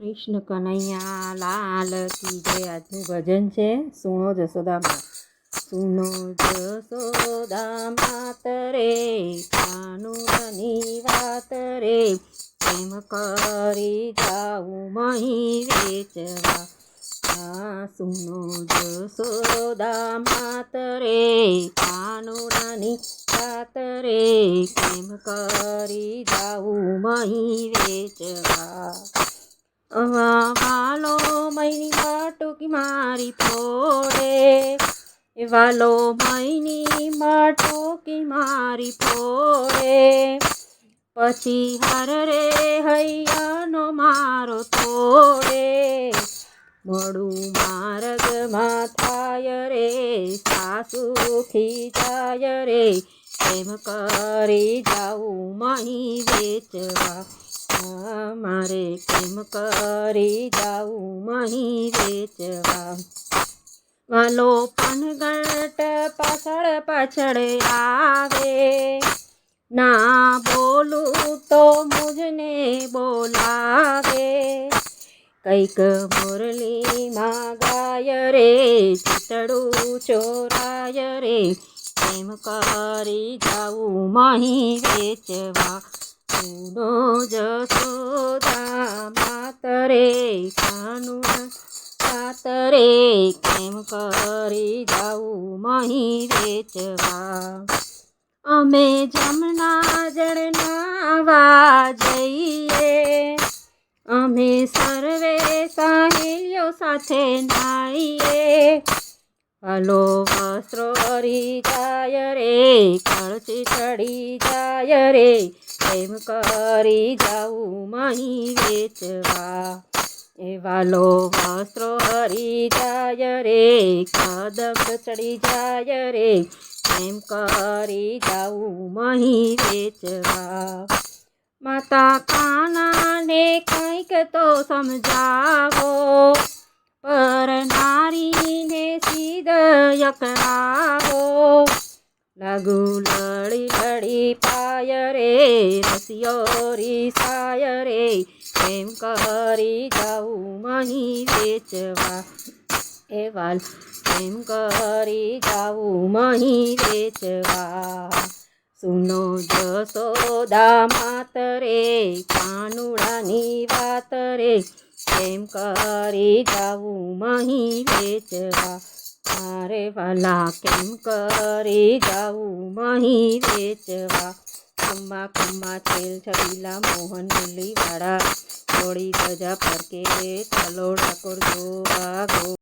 કૃષ્ણ કનૈયા લાલ કી જય. આજનું ભજન છે સુણો જસોદામાં. સુનો જસોદા માત રે કાનુની વાત રે કેમ કરી જાઉં મહી વેચવા. આ સુનો જસોદા માત રે કાનુની વાત રે કેમ કરી જાઉં મહી વેચવા. વાલો મૈની માટુકી મારી ફોડે વાલો મૈની માટુકી મારી ફોડે. પછી હર રે હૈયાનો મારો તોડે મળું માર્ગમાં થાય રે, સાસુ જાય રે, એમ કરી જાઉં મહી વેચવા. મારે કેમ કરી જાઉં મહી વેચવા? વાલો પનગટ પાછળ પાછળ આવે. ના બોલું તો મુજને બોલાવે. કંઈક મુરલીમાં ગાય રે ચિતડું ચોરાય રે. એમ કરી જાઉં મહી વેચવા? સુનો જશોદા માતરે કાનુડા માતરે કેમ કરી જાઉં મહી વેચવા? અમે જમના જળનાવા જઈએ, અમે સર્વે સાહેલીઓ સાથે નાઈએ. હલો વસ્ત્રો હરી જાય રે કળચી ચડી જાય રે એમ કરી જાઉં મહી વેચવા. એવા લો વસ્ત્રો હરી જાય રે કદમ ચડી જાય રે. એમ કરી જાઉં મહી વેચવા. માતા કાનાને કંઈક તો સમજાવો. પર નારીને સીધ યકળાવો લાગુ લડી પાય રે રસિયોરી સાય રે એમ કરી જાઉં મહી વેચવા એ વાલ એમ કરી જાઉં મહી વેચવા સુનો જસોદા માતરે કાનુડાની વાત રે એમ કરી જાઉં મહી વેચવા મારે વાલા કેમ કરી જાઉં? મહી વેચવા. ખમ્મા ખમ્મા છેલ છબીલા મોહન મુરલીવાળા થોડી ધજા કે ચલો ઠાકોર જોવા ગો.